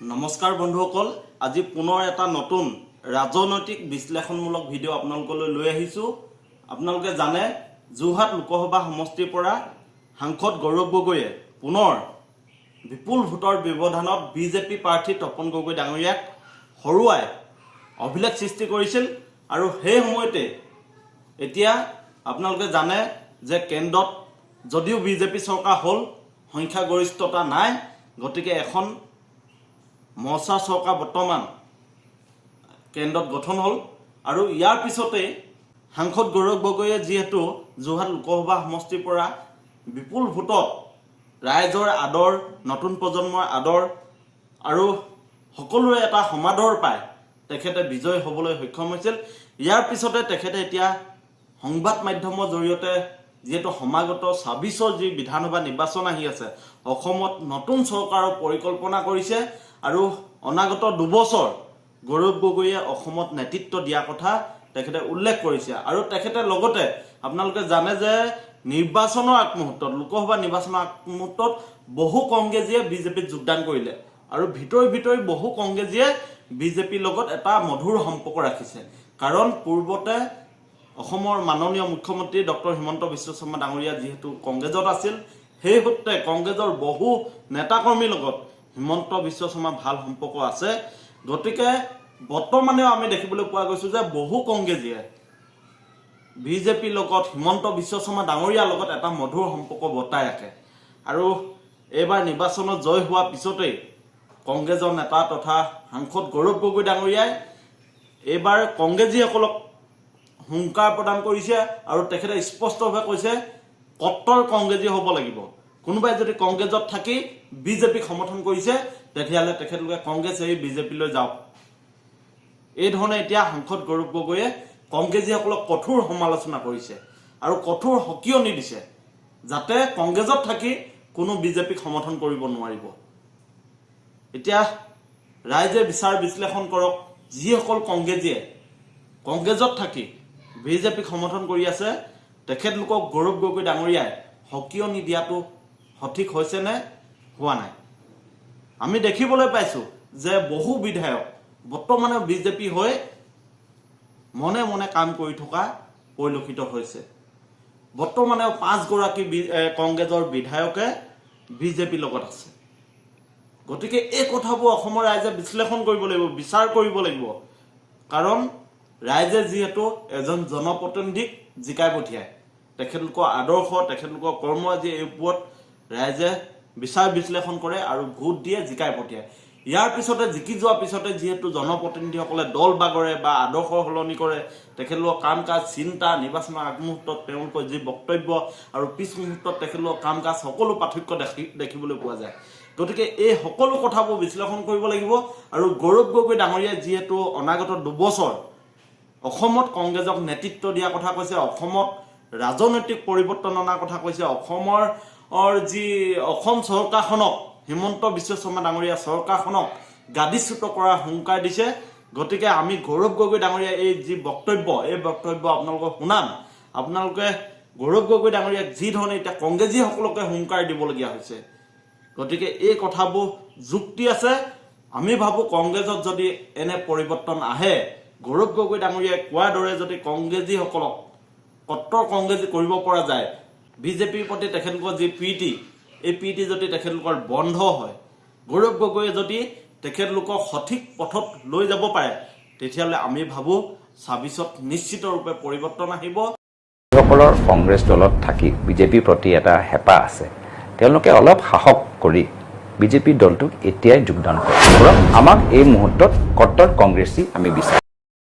নমস্কাৰ বন্ধুসকল আজি পুনৰ এটা নতুন ৰাজনৈতিক বিশ্লেষণমূলক ভিডিঅ' আপোনালোকলৈ লৈ আহিছোঁ। আপোনালোকে জানে যোৰহাট লোকসভা সমষ্টিৰ পৰা সাংসদ গৌৰৱ গগৈয়ে পুনৰ বিপুল ভোটৰ ব্যৱধানত বিজেপি প্ৰাৰ্থী তপন গগৈ ডাঙৰীয়াক হৰুৱাই অভিলেখ সৃষ্টি কৰিছিল আৰু সেই সময়তে এতিয়া আপোনালোকে জানে যে কেন্দ্ৰত যদিও বিজেপি চৰকাৰ হ'ল সংখ্যাগৰিষ্ঠতা নাই গতিকে এখন মৰ্চা চৰকাৰ বৰ্তমান কেন্দ্ৰত গঠন হ'ল আৰু ইয়াৰ পিছতেই সাংসদ গৌৰৱ গগৈয়ে যিহেতু যোৰহাট লোকসভা সমষ্টিৰ পৰা বিপুল ভোটত ৰাইজৰ আদৰ নতুন প্ৰজন্মৰ আদৰ আৰু সকলোৰে এটা সমাদৰ পায় তেখেতে বিজয়ী হ'বলৈ সক্ষম হৈছিল। ইয়াৰ পিছতে তেখেতে এতিয়া সংবাদ মাধ্যমৰ জৰিয়তে যিহেতু সমাগত ছাব্বিছৰ যি বিধানসভা নিৰ্বাচন আহি আছে অসমত নতুন চৰকাৰৰ পৰিকল্পনা কৰিছে। আৰু অনাগত দুবছৰ গৌৰৱ গগৈয়ে অসমত নেতৃত্ব দিয়া কথা তেখেতে উল্লেখ কৰিছে। আৰু তেখেতে লগতে আপোনালোকে জানে যে নিৰ্বাচনৰ আগমুহূৰ্তত লোকসভা নিৰ্বাচনৰ আগমুহূৰ্তত বহু কংগ্ৰেছীয়ে বিজেপিত যোগদান কৰিলে আৰু ভিতৰি ভিতৰি বহু কংগ্ৰেছীয়ে বিজেপিৰ লগত এটা মধুৰ সম্পৰ্ক ৰাখিছে। কাৰণ পূৰ্বতে অসমৰ মাননীয় মুখ্যমন্ত্ৰী ডক্টৰ হিমন্ত বিশ্ব শৰ্মা ডাঙৰীয়া যিহেতু কংগ্ৰেছত আছিল সেই সূত্ৰে কংগ্ৰেছৰ বহু নেতাকৰ্মীৰ লগত হিমন্ত বিশ্ব শৰ্মাৰ ভালো সম্পৰ্ক আছে। গতিকে বৰ্তমানেও আমি দেখিবলৈ পোৱা গৈছো যে বহু কংগ্ৰেছীয়ে বিজেপিৰ লগত, হিমন্ত বিশ্ব শৰ্মা ডাঙৰীয়াৰ লগত এটা মধুৰ সম্পৰ্ক বৰ্তাই ৰাখে। আৰু এইবাৰ নিৰ্বাচনত জয় হোৱাৰ পিছতেই কংগ্ৰেছৰ নেতা তথা সাংসদ গৌৰৱ গগৈ ডাঙৰীয়াই এইবাৰ কংগ্ৰেছীসকলক হুংকাৰ প্ৰদান কৰিছে আৰু তেখেতে স্পষ্টভাৱে কৈছে, কট্টৰ কংগ্ৰেছী হ'ব লাগিব। কোনোবাই যদি কংগ্ৰেছত থাকি বিজেপিক সমৰ্থন কৰিছে, তেতিয়াহ'লে তেখেতলোকে কংগ্ৰেছ এৰি বিজেপিলৈ যাওক। এই ধৰণে এতিয়া সাংসদ গৌৰৱ গগৈয়ে কংগ্ৰেছীসকলক কঠোৰ সমালোচনা কৰিছে আৰু কঠোৰ সকিয়নি দিছে যাতে কংগ্ৰেছত থাকি কোনো বিজেপিক সমৰ্থন কৰিব নোৱাৰিব। এতিয়া ৰাইজে বিচাৰ বিশ্লেষণ কৰক, যিসকল কংগ্ৰেছীয়ে কংগ্ৰেছত থাকি বিজেপিক সমৰ্থন কৰি আছে, তেখেতলোকক গৌৰৱ গগৈ ডাঙৰীয়াই সকিয়নি দিয়াটো সঠিক হৈছেনে হোৱা নাই? আমি দেখিবলৈ পাইছোঁ যে বহু বিধায়ক বৰ্তমানে বিজেপি হৈ মনে মনে কাম কৰি থকা পৰিলক্ষিত হৈছে। বৰ্তমানে পাঁচগৰাকী কংগ্ৰেছৰ বিধায়কে বিজেপিৰ লগত আছে। গতিকে এই কথাবোৰ অসমৰ ৰাইজে বিশ্লেষণ কৰিব লাগিব বিচাৰ কৰিব লাগিব। কাৰণ ৰাইজে যিহেতু এজন জনপ্ৰতিনিধিক জিকাই পঠিয়ায় তেখেতলোকৰ আদৰ্শ তেখেতলোকৰ কৰ্ম আজি এই ওপৰত ৰাইজে বিচাৰ বিশ্লেষণ কৰে আৰু ভোট দিয়ে জিকাই পঠিয়ায়। ইয়াৰ পিছতে জিকি যোৱাৰ পিছতে যিহেতু জনপ্ৰতিনিধিসকলে দল বাগৰে বা আদৰ্শ সলনি কৰে তেখেতলোকৰ কাম কাজ চিন্তা নিৰ্বাচনৰ আগমুহূৰ্তত তেওঁলোকৰ যি বক্তব্য আৰু পিছ মুহূৰ্তত তেখেতলোকৰ কাম কাজ সকলো পাৰ্থক্য দেখি দেখিবলৈ পোৱা যায়। গতিকে এই সকলো কথাবোৰ বিশ্লেষণ কৰিব লাগিব আৰু গৌৰৱ গগৈ ডাঙৰীয়াই যিহেতু অনাগত দুবছৰ অসমত কংগ্ৰেছক নেতৃত্ব দিয়া কথা কৈছে অসমত ৰাজনৈতিক পৰিৱৰ্তন অনাৰ কথা কৈছে অসমৰ যি অসম চৰকাৰখনক, হিমন্ত বিশ্ব শৰ্মা ডাঙৰীয়া চৰকাৰখনক গাদীচ্যুত কৰাৰ হুংকাৰ দিছে। গতিকে আমি গৌৰৱ গগৈ ডাঙৰীয়া এই যি বক্তব্য, এই বক্তব্য আপোনালোকক শুনাম। আপোনালোকে গৌৰৱ গগৈ ডাঙৰীয়াক যি ধৰণে এতিয়া কংগ্ৰেছীসকলকে হুংকাৰ দিবলগীয়া হৈছে, গতিকে এই কথাবোৰ যুক্তি আছে। আমি ভাবোঁ কংগ্ৰেছত যদি এনে পৰিৱৰ্তন আহে, গৌৰৱ গগৈ ডাঙৰীয়াই কোৱাৰ দৰে যদি কংগ্ৰেছীসকলক কট্টৰ কংগ্ৰেছী কৰিব পৰা যায় বিজেপিৰ প্ৰতি তেখেতলোকৰ যি প্ৰীতি, এই প্ৰীতি যদি তেখেতলোকৰ বন্ধ হয়, গৌৰৱ গগৈয়ে যদি তেখেতলোকক সঠিক পথত লৈ যাব পাৰে, তেতিয়াহ'লে আমি ভাবোঁ ছাব্বিছত নিশ্চিতৰূপে পৰিৱৰ্তন আহিব। সকলৰ কংগ্ৰেছ দলত থাকি বিজেপিৰ প্ৰতি এটা হেঁপাহ আছে। তেওঁলোকে অলপ সাহস কৰি বিজেপি দলটোক এতিয়াই যোগদান কৰক আমাক এই মুহূৰ্তত কট্টৰ কংগ্ৰেছী আমি বিচাৰোঁ।